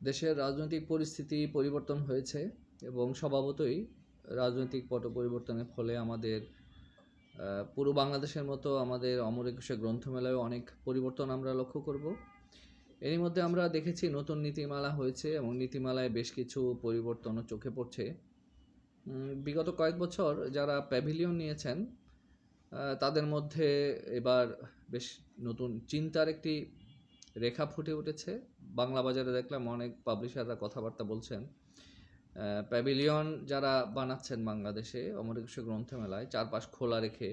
দেশের রাজনৈতিক পরিস্থিতি পরিবর্তন হয়েছে এবং স্বভাবতই রাজনৈতিক পট পরিবর্তনের ফলে আমাদের পুরো বাংলাদেশের মতো আমাদের অমর একুশে গ্রন্থমেলায় অনেক পরিবর্তন আমরা লক্ষ্য করব। এরই মধ্যে আমরা দেখেছি নতুন নীতিমালা হয়েছে এবং নীতিমালায় বেশ কিছু পরিবর্তনও চোখে পড়ছে। বিগত কয়েক বছর যারা প্যাভিলিয়ন নিয়েছেন তাদের মধ্যে এবার বেশ নতুন চিন্তার একটি রেখা ফুটে উঠেছে। বাংলা বাজারে দেখলাম অনেক পাবলিশাররা কথাবার্তা বলছেন। প্যাভিলিয়ন যারা বানাচ্ছেন বাংলাদেশে অমর একুশে গ্রন্থমেলায়, চারপাশ খোলা রেখে।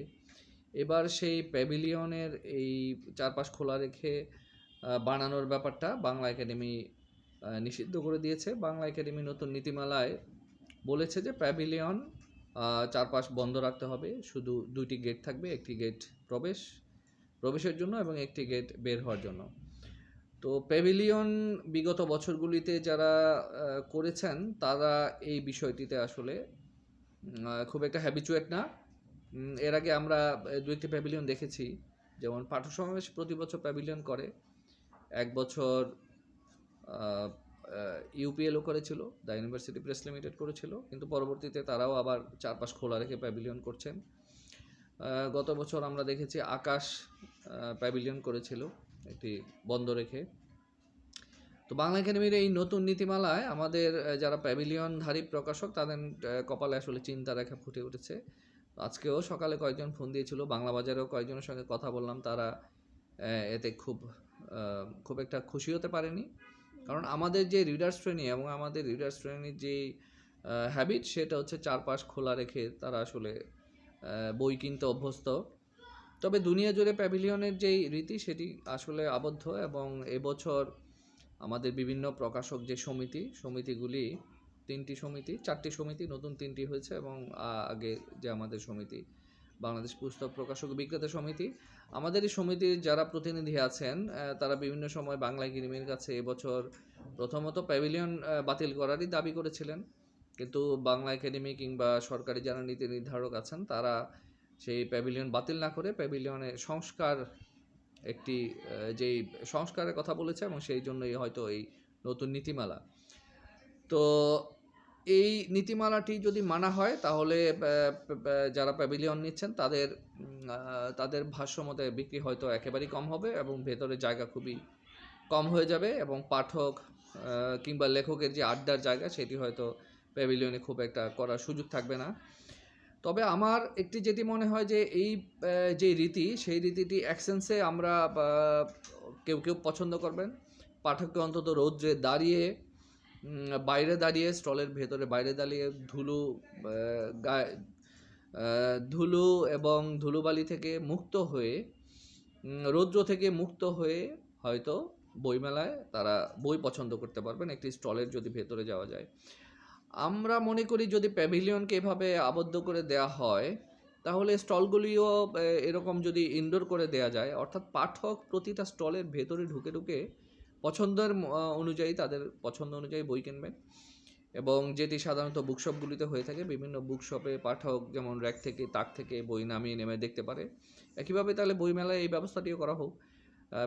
এবার সেই প্যাভিলিয়নের এই চারপাশ খোলা রেখে বানানোর ব্যাপারটা বাংলা একাডেমি নিষিদ্ধ করে দিয়েছে। বাংলা একাডেমি নতুন নীতিমালায় বলেছে যে প্যাভিলিয়ন চারপাশ বন্ধ রাখতে হবে। শুধু দুইটি গেট থাকবে, একটি গেট প্রবেশ, প্রবেশের জন্য এবং একটি গেট বের হওয়ার জন্য। তো প্যাভিলিয়ন বিগত বছরগুলিতে যারা করেছেন, তারা এই বিষয়টিতে আসলে খুব একটা হ্যাবিচুয়েট না। এর আগে আমরা দু একটি প্যাভিলিয়ন দেখেছি। যেমন পাঠক সমাবেশ প্রতি বছর প্যাভিলিয়ন করে। এক বছর ইউপিএলও করেছিল দ্য ইউনিভার্সিটি প্রেস লিমিটেড করেছিল। কিন্তু পরবর্তীতে তারাও আবার চারপাশ খোলা রেখে প্যাভিলিয়ন করছেন। গত বছর আমরা দেখেছি আকাশ প্যাভিলিয়ন করেছিল। একটি বন্ধ রেখে। তো বাংলা একাডেমির এই নতুন নীতিমালায় আমাদের যারা প্যাভিলিয়নধারী প্রকাশক, তাদের কপালে আসলে চিন্তা রেখা ফুটে উঠেছে। আজকেও সকালে কয়েকজন ফোন দিয়েছিল, বাংলা বাজারেও কয়েকজনের সঙ্গে কথা বললাম, তারা এতে খুব খুব একটা খুশি হতে পারেনি। কারণ আমাদের যে রিডার শ্রেণি এবং আমাদের রিডার শ্রেণির যে হ্যাবিট সেটা হচ্ছে চারপাশ খোলা রেখে তারা আসলে বই কিনতে অভ্যস্ত। তবে দুনিয়া জুড়ে প্যাভিলিয়নের যেই রীতি, সেটি আসলে আবদ্ধ এবং এবছর আমাদের বিভিন্ন প্রকাশক যে সমিতি, সমিতিগুলি, তিনটি সমিতি, চারটি সমিতি, নতুন তিনটি হয়েছে এবং আগে যে আমাদের সমিতি, বাংলাদেশ পুস্তক প্রকাশক বিক্রেতা সমিতি। আমাদের এই সমিতির যারা প্রতিনিধি আছেন তারা বিভিন্ন সময় বাংলা একাডেমির কাছে এবছর প্রথমত প্যাভিলিয়ন বাতিল করারই দাবি করেছিলেন। কিন্তু বাংলা একাডেমি কিংবা সরকারি যারা নীতি নির্ধারক আছেন, তারা সেই প্যাভিলিয়ন বাতিল না করে প্যাভিলিয়নে সংস্কার একটি যেই সংস্কারের কথা বলেছে এবং সেই জন্যই হয়তো এই নতুন নীতিমালা। তো এই নীতিমালাটি যদি মানা হয়, তাহলে যারা প্যাভিলিয়ন নিচ্ছেন, তাদের তাদের ভাষ্য মতে বিক্রি হয়তো একেবারেই কম হবে এবং ভেতরে জায়গা খুবই কম হয়ে যাবে এবং পাঠক কিংবা লেখকের যে আড্ডার জায়গা, সেটি হয়তো প্যাভিলিয়নে খুব একটা করার সুযোগ থাকবে না। তবে আমার একটি যেটি মনে হয় যে এই যে রীতি, সেই রীতিটি অ্যাকসেন্সে আমরা কেউ কেউ পছন্দ করবেন। পাঠককে অন্তত রৌদ্রে দাঁড়িয়ে বাইরে দাঁড়িয়ে, স্টলের ভেতরে বাইরে দাঁড়িয়ে ধুলো গায়ে ধুলো এবং ধুলোবালি থেকে মুক্ত হয়ে রৌদ্র থেকে মুক্ত হয়ে হয়তো বইমেলায় তারা বই পছন্দ করতে পারবেন। একটি স্টলের যদি ভেতরে যাওয়া যায়। আমরা মনে করি যদি প্যাভিলিয়নকে এভাবে আবদ্ধ করে দেয়া হয়, তাহলে স্টলগুলিও এরকম যদি ইনডোর করে দেয়া যায়, অর্থাৎ পাঠক প্রতিটা স্টলের ভেতরে ঢুকে ঢুকে পছন্দের অনুযায়ী তাদের পছন্দ অনুযায়ী বই কিনবেন এবং যেটি সাধারণত বুকশপগুলিতে হয়ে থাকে, বিভিন্ন বুকশপে পাঠক যেমন র্যাক থেকে, তাক থেকে বই নামিয়ে নেমে দেখতে পারে। একইভাবে তাহলে বইমেলায় এই ব্যবস্থাটিও করা হোক।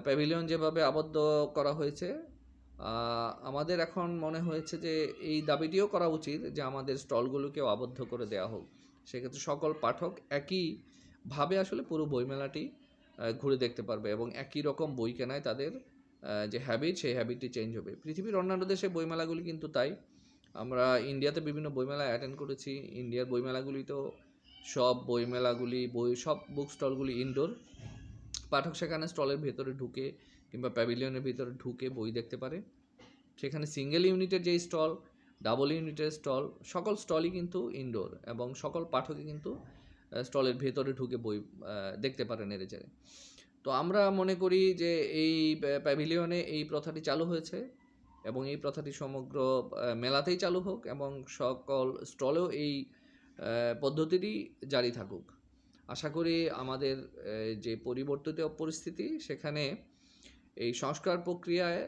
প্যাভিলিয়ন যেভাবে আবদ্ধ করা হয়েছে আমাদের এখন মনে হয়েছে যে এই দাবিটিও করা উচিত যে আমাদের স্টলগুলোকেও আবদ্ধ করে দেওয়া হোক। সেক্ষেত্রে সকল পাঠক একইভাবে আসলে পুরো বইমেলাটি ঘুরে দেখতে পারবে এবং একই রকম বই কেনায় তাদের যে হ্যাবিট সেই হ্যাবিটটি চেঞ্জ হবে। পৃথিবীর অন্যান্য দেশে বইমেলাগুলি কিন্তু তাই। আমরা ইন্ডিয়াতে বিভিন্ন বইমেলা অ্যাটেন্ড করেছি। ইন্ডিয়ার বইমেলাগুলি তো সব বইমেলাগুলি, বই, সব বুক স্টলগুলি ইনডোর পাঠক সেখানে স্টলের ভেতরে ঢুকে কিংবা প্যাভিলিয়নের ভিতরে ঢুকে বই দেখতে পারে। সেখানে সিঙ্গেল ইউনিটের যেই স্টল ডাবল ইউনিটের স্টল সকল স্টলই কিন্তু ইনডোর এবং সকল পাঠকই কিন্তু স্টলের ভেতরে ঢুকে বই দেখতে পারে নেড়ে চেড়ে তো আমরা মনে করি যে এই প্যাভিলিয়নে এই প্রথাটি চালু হয়েছে এবং এই প্রথাটি সমগ্র মেলাতেই চালু হোক এবং সকল স্টলেও এই পদ্ধতিটি জারি থাকুক। আশা করি আমাদের যে পরিবর্তিত পরিস্থিতি সেখানে এই সংস্কার প্রক্রিয়ায়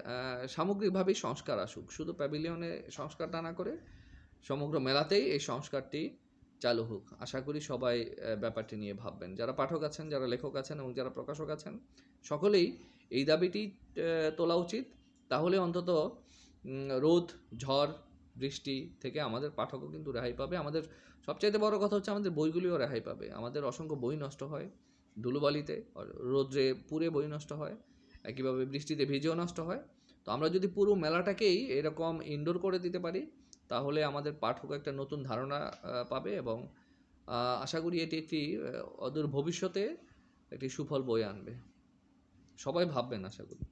সামগ্রিকভাবেই সংস্কার আসুক। শুধু প্যাভিলিয়নে সংস্কারটা না করে সমগ্র মেলাতেই এই সংস্কারটি চালু হোক। আশা করি সবাই ব্যাপারটি নিয়ে ভাববেন। যারা পাঠক আছেন, যারা লেখক আছেন এবং যারা প্রকাশক আছেন, সকলেই এই দাবিটি তোলা উচিত। তাহলে অন্তত রোদ, ঝড়, বৃষ্টি থেকে আমাদের পাঠকও কিন্তু রেহাই পাবে। আমাদের সবচাইতে বড় কথা হচ্ছে আমাদের বইগুলিও রেহাই পাবে। আমাদের অসংখ্য বই নষ্ট হয় ধুলোবালিতে রোদ্রে পুড়ে বই নষ্ট হয়। একইভাবে বৃষ্টিতে ভিজেও নষ্ট হয়। তো আমরা যদি পুরো মেলাটাকেই এরকম ইনডোর করে দিতে পারি, তাহলে আমাদের পাঠক একটা নতুন ধারণা পাবে এবং আশা করি এটি একটি অদূর ভবিষ্যতে একটি সুফল বয়ে আনবে। সবাই ভাববেন, আশা করি।